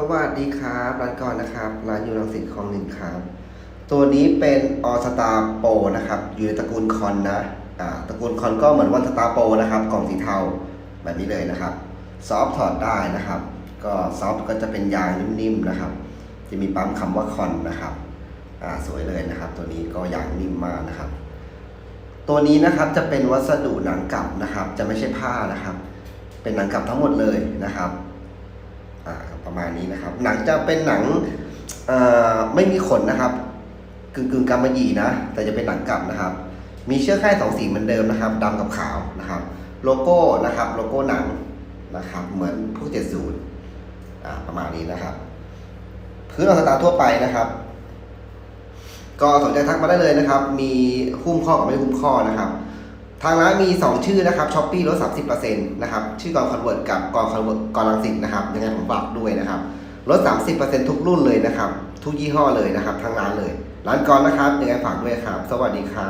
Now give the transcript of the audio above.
สวัสดีครับร้านก่อนนะครับร้านอยู่รังสิตคลองหนึ่งครับ ตัวนี้เป็นออสตาโปนะครับอยู่ในตระกูลคอนนะอ่าตระกูลคอนก็เหมือนวันสตาโปนะครับกล่องสีเทาแบบนี้เลยนะครับ ซอฟถอดได้นะครับ ก็ซอฟก็จะเป็นยางนิ่มๆนะครับ จะมีปั๊มคำว่าคอนนะครับอ่าสวยเลยนะครับ ตัวนี้ก็ยางนิ่มมากนะครับ ตัวนี้นะครับจะเป็นวัสดุหนังกลับนะครับ จะไม่ใช่ผ้านะครับ เป็นหนังกลับทั้งหมดเลยนะครับ ประมาณนี้นะครับ หนังจะเป็นหนังไม่มีขนนะครับ กึ่งกึ่งกำมะหยี่นะ แต่จะเป็นหนังกลับนะครับ มีเชือกค่ายสองสีเหมือนเดิมนะครับดำกับขาวนะครับ โลโก้นะครับโลโก้หนังนะครับ เหมือนพวกเจ็ดศูนย์ประมาณนี้นะครับพื้นออสตาร์ทั่วไปนะครับ ก็สนใจทักมาได้เลยนะครับ มีหุ้มข้อกับไม่หุ้มข้อนะครับ ทางร้านมี 2 ชื่อนะครับช้อปปี้ลด30%นะครับชื่อกองคอนเวิร์ตกับกองคอนเวิร์ตกองลังสิตนะครับยังไงผมฝากด้วยนะครับลด 30%ทุกรุ่นเลยนะครับ ทุกยี่ห้อเลยนะครับทางร้านเลย ร้านกอนนะครับยังไงฝากด้วยครับ สวัสดีครับ